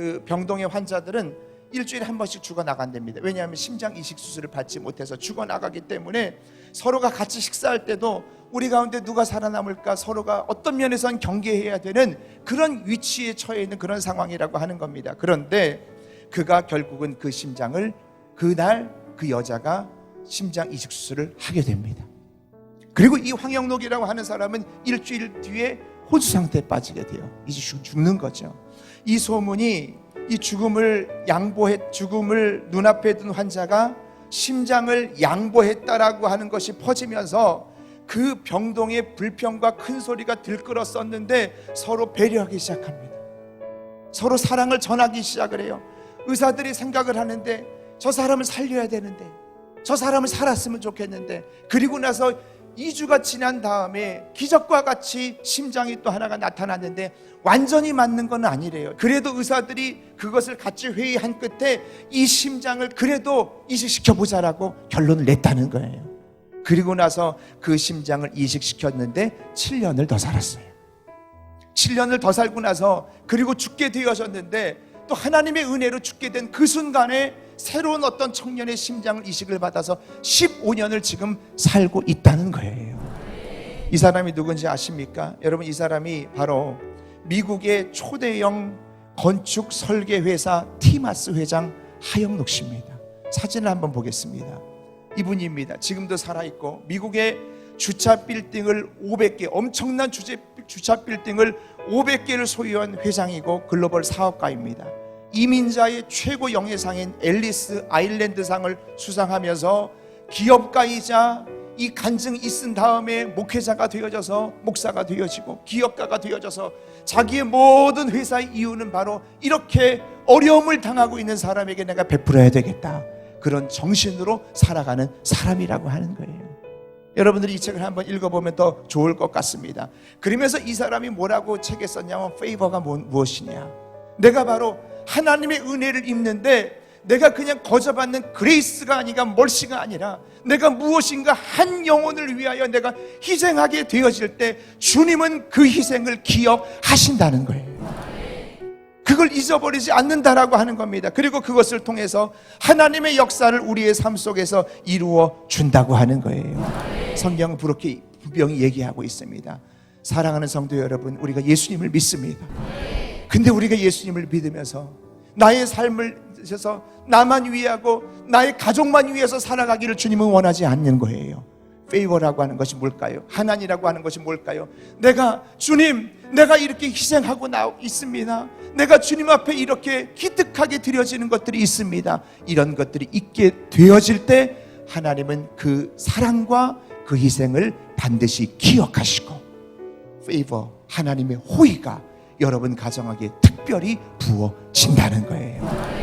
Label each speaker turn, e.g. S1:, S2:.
S1: 그 병동의 환자들은 일주일에 한 번씩 죽어 나간답니다. 왜냐하면 심장 이식 수술을 받지 못해서 죽어 나가기 때문에 서로가 같이 식사할 때도 우리 가운데 누가 살아남을까 서로가 어떤 면에선 경계해야 되는 그런 위치에 처해 있는 그런 상황이라고 하는 겁니다. 그런데 그가 결국은 그 심장을 그날 그 여자가 심장 이식 수술을 하게 됩니다. 그리고 이 황영록이라고 하는 사람은 일주일 뒤에 호주 상태에 빠지게 돼요. 이제 죽- 죽는 거죠. 이 소문이 이 죽음을 양보했 죽음을 눈앞에 둔 환자가 심장을 양보했다라고 하는 것이 퍼지면서 그 병동의 불평과 큰 소리가 들끓었었는데 서로 배려하기 시작합니다. 서로 사랑을 전하기 시작을 해요. 의사들이 생각을 하는데 저 사람을 살려야 되는데 저 사람을 살았으면 좋겠는데 그리고 나서 2주가 지난 다음에 기적과 같이 심장이 또 하나가 나타났는데 완전히 맞는 건 아니래요. 그래도 의사들이 그것을 같이 회의한 끝에 이 심장을 그래도 이식시켜 보자라고 결론을 냈다는 거예요. 그리고 나서 그 심장을 이식시켰는데 7년을 더 살았어요. 7년을 더 살고 나서 그리고 죽게 되어졌는데 또 하나님의 은혜로 죽게 된 그 순간에 새로운 어떤 청년의 심장을 이식을 받아서 15년을 지금 살고 있다는 거예요. 이 사람이 누군지 아십니까? 여러분 이 사람이 바로 미국의 초대형 건축 설계 회사 티마스 회장 하영록 씨입니다. 사진을 한번 보겠습니다. 이분입니다. 지금도 살아 있고 미국의 주차 빌딩을 500개 엄청난 주차 빌딩을 500개를 소유한 회장이고 글로벌 사업가입니다. 이민자의 최고 영예상인 앨리스 아일랜드상을 수상하면서 기업가이자 이 간증이 있은 다음에 목회자가 되어져서 목사가 되어지고 기업가가 되어져서 자기의 모든 회사의 이유는 바로 이렇게 어려움을 당하고 있는 사람에게 내가 베풀어야 되겠다. 그런 정신으로 살아가는 사람이라고 하는 거예요. 여러분들이 이 책을 한번 읽어보면 더 좋을 것 같습니다. 그러면서 이 사람이 뭐라고 책에 썼냐면 페이버가 뭐- 무엇이냐. 내가 바로 하나님의 은혜를 입는데 내가 그냥 거저받는 그레이스가 아니라 멀시가 아니라 내가 무엇인가 한 영혼을 위하여 내가 희생하게 되어질 때 주님은 그 희생을 기억하신다는 거예요. 그걸 잊어버리지 않는다라고 하는 겁니다. 그리고 그것을 통해서 하나님의 역사를 우리의 삶 속에서 이루어 준다고 하는 거예요. 성경은 그렇게 분명히 얘기하고 있습니다. 사랑하는 성도 여러분, 우리가 예수님을 믿습니다. 근데 우리가 예수님을 믿으면서 나의 삶을 위해서 나만 위하고 나의 가족만 위해서 살아가기를 주님은 원하지 않는 거예요. 페이버라고 하는 것이 뭘까요? 하나님이라고 하는 것이 뭘까요? 내가 주님, 내가 이렇게 희생하고 나 있습니다. 내가 주님 앞에 이렇게 기특하게 드려지는 것들이 있습니다. 이런 것들이 있게 되어질 때 하나님은 그 사랑과 그 희생을 반드시 기억하시고 페이버 하나님의 호의가 여러분 가정에게 특별히 부어진다는 거예요.